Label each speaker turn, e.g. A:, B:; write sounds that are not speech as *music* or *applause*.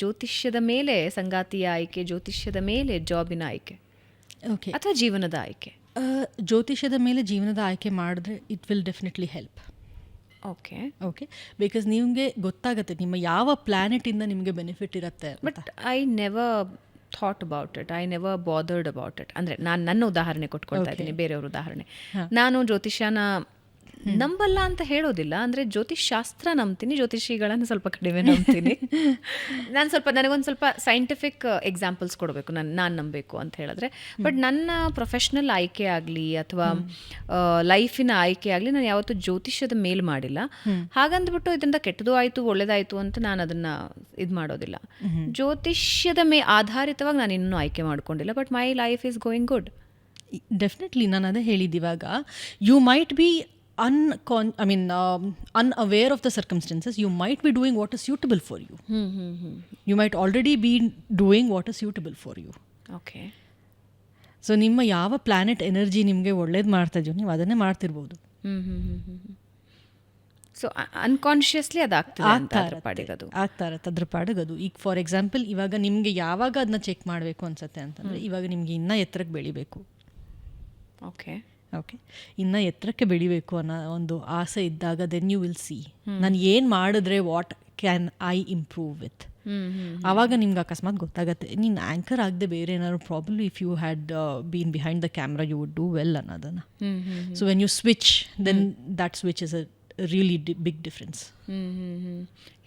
A: ಜ್ಯೋತಿಷ್ಯದ ಮೇಲೆ ಸಂಗಾತಿಯ ಆಯ್ಕೆ ಜ್ಯೋತಿಷ್ಯದ ಮೇಲೆ ಜಾಬಿನ ಆಯ್ಕೆ
B: ಓಕೆ
A: ಅಥವಾ ಜೀವನದ ಆಯ್ಕೆ?
B: ಜ್ಯೋತಿಷ್ಯದ ಮೇಲೆ ಜೀವನದ ಆಯ್ಕೆ ಮಾಡಿದ್ರೆ it will definitely help
A: okay
B: okay because ನಿಮಗೆ ಗೊತ್ತಾಗುತ್ತೆ ನಿಮ್ಮ ಯಾವ ಪ್ಲ್ಯಾನೆಟಿಂದ ನಿಮಗೆ ಬೆನಿಫಿಟ್ ಇರುತ್ತೆ.
A: But I never thought about it I never bothered about it ಅಂದರೆ ನಾನು ನನ್ನ ಉದಾಹರಣೆ ಕೊಟ್ಕೊಳ್ತಾ ಇದ್ದೀನಿ ಬೇರೆಯವ್ರ ಉದಾಹರಣೆ. ನಾನು ಜ್ಯೋತಿಷ್ಯನ ನಂಬಲ್ಲ ಅಂತ ಹೇಳೋದಿಲ್ಲ ಅಂದ್ರೆ ಜ್ಯೋತಿಷ್ ಶಾಸ್ತ್ರ ನಂಬ್ತೀನಿ ಜ್ಯೋತಿಷಿಗಳನ್ನು ಸ್ವಲ್ಪ ಕಡಿಮೆ ನಂಬ್ತೀನಿ. *laughs* ನಾನು ಸ್ವಲ್ಪ ನನಗೊಂದು ಸ್ವಲ್ಪ ಸೈಂಟಿಫಿಕ್ ಎಕ್ಸಾಂಪಲ್ಸ್ ಕೊಡಬೇಕು ನಾನು ನಾನು ನಂಬಬೇಕು ಅಂತ ಹೇಳಿದ್ರೆ. ಬಟ್ ನನ್ನ ಪ್ರೊಫೆಷ್ನಲ್ ಆಯ್ಕೆ ಆಗಲಿ ಅಥವಾ ಲೈಫಿನ ಆಯ್ಕೆ ಆಗಲಿ ನಾನು ಯಾವತ್ತೂ ಜ್ಯೋತಿಷ್ಯದ ಮೇಲ್ ಮಾಡಿಲ್ಲ. ಹಾಗಂದ್ಬಿಟ್ಟು ಇದರಿಂದ ಕೆಟ್ಟದು ಆಯಿತು ಒಳ್ಳೇದಾಯ್ತು ಅಂತ ನಾನು ಅದನ್ನು ಇದು ಮಾಡೋದಿಲ್ಲ. ಜ್ಯೋತಿಷ್ಯದ ಮೇ ಆಧಾರಿತವಾಗಿ ನಾನು ಇನ್ನೂ ಆಯ್ಕೆ ಮಾಡ್ಕೊಂಡಿಲ್ಲ but my life is going good
B: definitely ನಾನು ಅದೇ ಹೇಳಿದ್ದಿವಾಗ you might be uncon I mean unaware of the circumstances you might be doing what is suitable for you you might already be doing what is suitable for you
A: okay
B: so ನಿಮ್ಮ ಯಾವ planet energy ನಿಮಗೆ ಒಳ್ಳೇದು ಮಾಡ್ತಾ ಇದೆಯೋ ನೀವು ಅದನ್ನೇ ಮಾಡ್ತಿರ್ಬೋದು.
A: So unconsciously ಅದು ಆಗ್ತದೆ
B: ಆಗ್ತಾ ಇರತ್ತೆ. ಆಗ್ತಾ ಅದ್ರ ಪಾಡಗದು. ಈಗ ಫಾರ್ ಎಕ್ಸಾಂಪಲ್ ಇವಾಗ ನಿಮಗೆ ಯಾವಾಗ ಅದನ್ನ ಚೆಕ್ ಮಾಡಬೇಕು ಅನ್ಸುತ್ತೆ ಅಂತಂದರೆ ಇವಾಗ ನಿಮಗೆ ಇನ್ನೂ ಎತ್ತರಕ್ಕೆ ಬೆಳಿಬೇಕು.
A: ಓಕೆ
B: ಓಕೆ ಇನ್ನು ಎತ್ತರಕ್ಕೆ ಬೆಳಿಬೇಕು ಅನ್ನೋ ಒಂದು ಆಸೆ ಇದ್ದಾಗ ದೆನ್ ಯು ವಿಲ್ ಸಿ ನಾನು ಏನು ಮಾಡಿದ್ರೆ what can I improve with ಆವಾಗ ನಿಮ್ಗೆ ಅಕಸ್ಮಾತ್ ಗೊತ್ತಾಗುತ್ತೆ. ನೀನು ಆ್ಯಂಕರ್ ಆಗದೆ ಬೇರೆ ಏನಾದ್ರು problem if you had been behind the camera you would do well ಅನ್ನೋದನ್ನು. So when you switch then that switch is a really big difference